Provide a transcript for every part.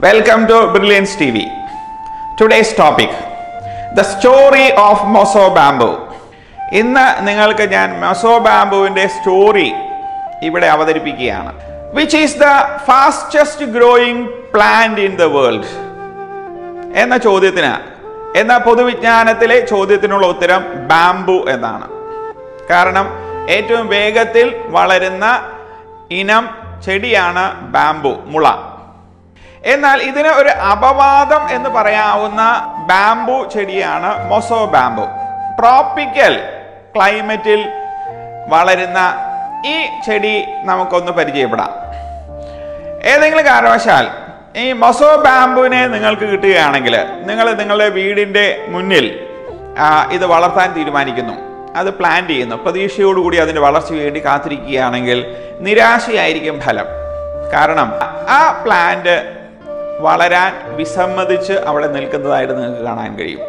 Welcome to Brilliance TV. Today's topic the story of Moso Bamboo. ഇന്ന് നിങ്ങൾക്ക് ഞാൻ moso ബാംബുവിന്റെ story ഇവിടെ അവതരിപ്പിക്കുകയാണ് which is the fastest growing plant in the world എന്ന ചോദ്യത്തിന് എന്ന പൊതുവിജ്ഞാനത്തിലെ ചോദ്യത്തിനുള്ള ഉത്തരം ബാംബു എന്നാണ് കാരണം ഏറ്റവും വേഗത്തിൽ വളരുന്ന ഇനം ചെടിയാണ് ബാംബു മുള എന്നാൽ ഇതിന് ഒരു അപവാദം എന്ന് പറയാവുന്ന ബാംബു ചെടിയാണ് മൊസോ ബാംബു. ട്രോപ്പിക്കൽ ക്ലൈമറ്റിൽ വളരുന്ന ഈ ചെടി നമുക്കൊന്ന് പരിചയപ്പെടാം. ഏതെങ്കിലും കാരണവശാൽ ഈ മൊസോ ബാംബുവിനെ നിങ്ങൾക്ക് കിട്ടുകയാണെങ്കിൽ നിങ്ങൾ നിങ്ങളുടെ വീടിന്റെ മുന്നിൽ ഇത് വളർത്താൻ തീരുമാനിക്കുന്നു. അത് പ്ലാൻ ചെയ്യുന്നു. പ്രതീക്ഷയോടുകൂടി അതിന്റെ വളർച്ചയ്ക്ക് വേണ്ടി കാത്തിരിക്കുകയാണെങ്കിൽ നിരാശയായിരിക്കും ഫലം. കാരണം ആ പ്ലാന്റ് വളരാൻ വിസമ്മതിച്ച് അവിടെ നിൽക്കുന്നതായിട്ട് നിങ്ങൾക്ക് കാണാൻ കഴിയും.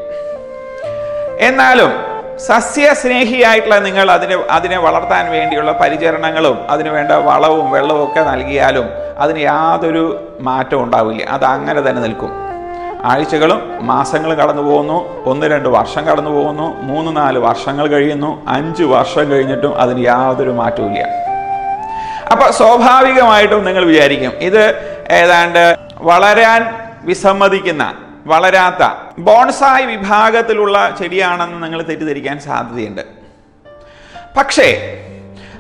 എന്നാലും സസ്യസ്നേഹിയായിട്ടുള്ള നിങ്ങൾ അതിനെ അതിനെ വളർത്താൻ വേണ്ടിയുള്ള പരിചരണങ്ങളും അതിന് വേണ്ട വളവും വെള്ളവും ഒക്കെ നൽകിയാലും അതിന് യാതൊരു മാറ്റവും ഉണ്ടാവില്ല. അത് അങ്ങനെ തന്നെ നിൽക്കും. ആഴ്ചകളും മാസങ്ങളും കടന്നു പോകുന്നു. ഒന്ന് രണ്ട് വർഷം കടന്നു പോകുന്നു. മൂന്ന് നാല് വർഷങ്ങൾ കഴിയുന്നു. അഞ്ച് വർഷം കഴിഞ്ഞിട്ടും അതിന് യാതൊരു മാറ്റവും ഇല്ല അപ്പൊ സ്വാഭാവികമായിട്ടും നിങ്ങൾ വിചാരിക്കും ഇത് ഏതാണ്ട് വളരാൻ വിസമ്മതിക്കുന്ന വളരാത്ത ബോൺസായി വിഭാഗത്തിലുള്ള ചെടിയാണെന്ന് നിങ്ങൾ തെറ്റിദ്ധരിക്കാൻ സാധ്യതയുണ്ട്. പക്ഷേ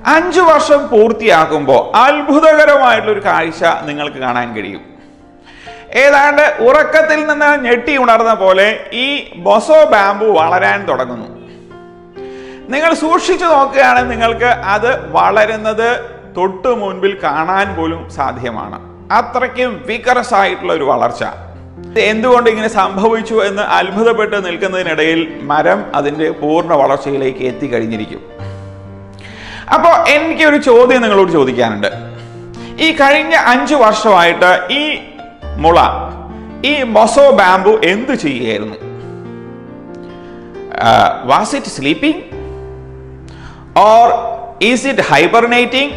അഞ്ചു വർഷം പൂർത്തിയാക്കുമ്പോൾ അത്ഭുതകരമായിട്ടുള്ളൊരു കാഴ്ച നിങ്ങൾക്ക് കാണാൻ കഴിയും. ഏതാണ്ട് ഉറക്കത്തിൽ നിന്ന് ഞെട്ടി ഉണർന്ന പോലെ ഈ ബൊസോ ബാമ്പു വളരാൻ തുടങ്ങുന്നു. നിങ്ങൾ സൂക്ഷിച്ചു നോക്കുകയാണെങ്കിൽ നിങ്ങൾക്ക് അത് വളരുന്നത് തൊട്ടു മുൻപിൽ കാണാൻ പോലും സാധ്യമാണ്. അത്രയ്ക്കും വികറസ് ആയിട്ടുള്ള ഒരു വളർച്ച. എന്തുകൊണ്ട് ഇങ്ങനെ സംഭവിച്ചു എന്ന് അത്ഭുതപ്പെട്ട് നിൽക്കുന്നതിനിടയിൽ മരം അതിന്റെ പൂർണ വളർച്ചയിലേക്ക് എത്തിക്കഴിഞ്ഞിരിക്കും. അപ്പോൾ എനിക്ക് ഒരു ചോദ്യം നിങ്ങളോട് ചോദിക്കാനുണ്ട്. ഈ കഴിഞ്ഞ അഞ്ച് വർഷമായിട്ട് ഈ മുള ഈ മൊസോ ബാംബു എന്തു ചെയ്യുകയായിരുന്നു? Was it sleeping or is it hibernating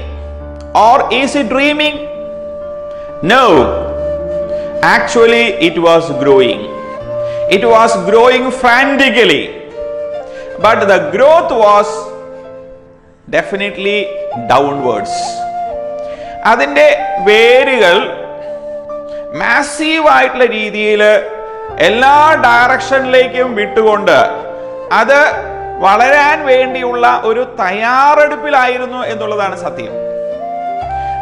or is it dreaming? No actually it was growing it was growing frantically but the growth was definitely downwards അതിന്റെ വേരുകൾ മാസീവായിട്ടുള്ള രീതിയിൽ എല്ലാ ഡയറക്ഷനിലേക്കും വിട്ടുകൊണ്ട് അത് വളരാൻ വേണ്ടിയുള്ള ഒരു തയ്യാറെടുപ്പിലായിരുന്നു എന്നുള്ളതാണ് സത്യം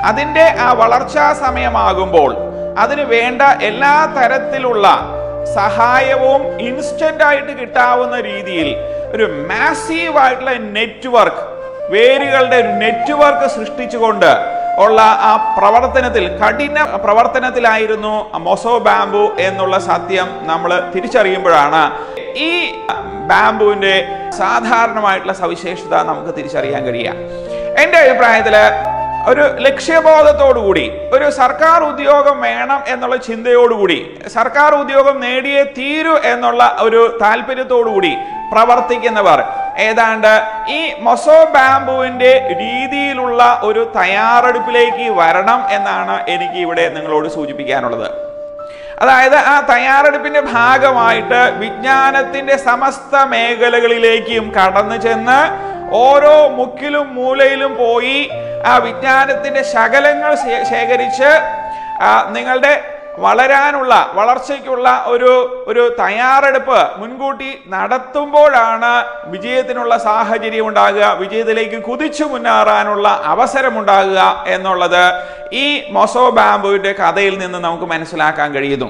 അതിന്റെ ആ വളർച്ചാ സമയമാകുമ്പോൾ അതിന് വേണ്ട എല്ലാ തരത്തിലുള്ള സഹായവും ഇൻസ്റ്റന്റ് ആയിട്ട് കിട്ടാവുന്ന രീതിയിൽ ഒരു മാസീവ് ആയിട്ടുള്ള നെറ്റ്വർക്ക് വേരുകളുടെ ഒരു നെറ്റ്വർക്ക് സൃഷ്ടിച്ചുകൊണ്ട് ഉള്ള ആ പ്രവർത്തനത്തിൽ കഠിന പ്രവർത്തനത്തിലായിരുന്നു മൊസോ ബാംബു എന്നുള്ള സത്യം നമ്മൾ തിരിച്ചറിയുമ്പോഴാണ് ഈ ബാംബുവിന്റെ സാധാരണമായിട്ടുള്ള സവിശേഷത നമുക്ക് തിരിച്ചറിയാൻ കഴിയുക. എന്റെ അഭിപ്രായത്തിൽ ഒരു ലക്ഷ്യബോധത്തോടുകൂടി ഒരു സർക്കാർ ഉദ്യോഗം വേണം എന്നുള്ള ചിന്തയോടുകൂടി സർക്കാർ ഉദ്യോഗം നേടിയേ തീരൂ എന്നുള്ള ഒരു താല്പര്യത്തോടുകൂടി പ്രവർത്തിക്കുന്നവർ. ഏതാണ്ട് ഈ മൊസോ ബാംബുവിന്റെ രീതിയിലുള്ള ഒരു തയ്യാറെടുപ്പിലേക്ക് വരണം എന്നാണ് എനിക്ക് ഇവിടെ നിങ്ങളോട് സൂചിപ്പിക്കാനുള്ളത്. അതായത് ആ തയ്യാറെടുപ്പിന്റെ ഭാഗമായിട്ട് വിജ്ഞാനത്തിന്റെ സമസ്ത മേഖലകളിലേക്കും കടന്നു ചെന്ന് ഓരോ മുക്കിലും മൂലയിലും പോയി ആ വിജ്ഞാനത്തിന്റെ ശകലങ്ങൾ ശേഖരിച്ച് നിങ്ങളുടെ വളരാനുള്ള വളർച്ചയ്ക്കുള്ള ഒരു ഒരു തയ്യാറെടുപ്പ് മുൻകൂട്ടി നടത്തുമ്പോഴാണ് വിജയത്തിനുള്ള സാഹചര്യം ഉണ്ടാകുക വിജയത്തിലേക്ക് കുതിച്ചു മുന്നേറാനുള്ള അവസരമുണ്ടാകുക എന്നുള്ളത് ഈ മൊസോ ബാംബുവിന്റെ കഥയിൽ നിന്ന് നമുക്ക് മനസ്സിലാക്കാൻ കഴിയുന്നു.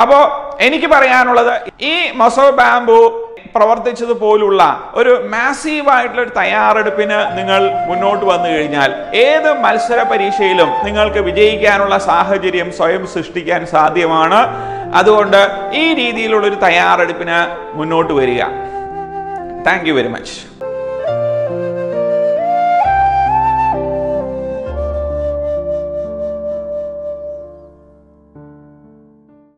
അപ്പോൾ എനിക്ക് പറയാനുള്ളത് ഈ മൊസോ ബാംബു പ്രവർത്തിച്ചതുപോലുള്ള ഒരു മാസീവായിട്ടുള്ള ഒരു തയ്യാറെടുപ്പിന് നിങ്ങൾ മുന്നോട്ട് വന്നു കഴിഞ്ഞാൽ ഏത് മത്സര പരീക്ഷയിലും നിങ്ങൾക്ക് വിജയിക്കാനുള്ള സാഹചര്യം സ്വയം സൃഷ്ടിക്കാൻ സാധ്യമാണ്. അതുകൊണ്ട് ഈ രീതിയിലുള്ള ഒരു തയ്യാറെടുപ്പിന് മുന്നോട്ട് വരിക. Thank very much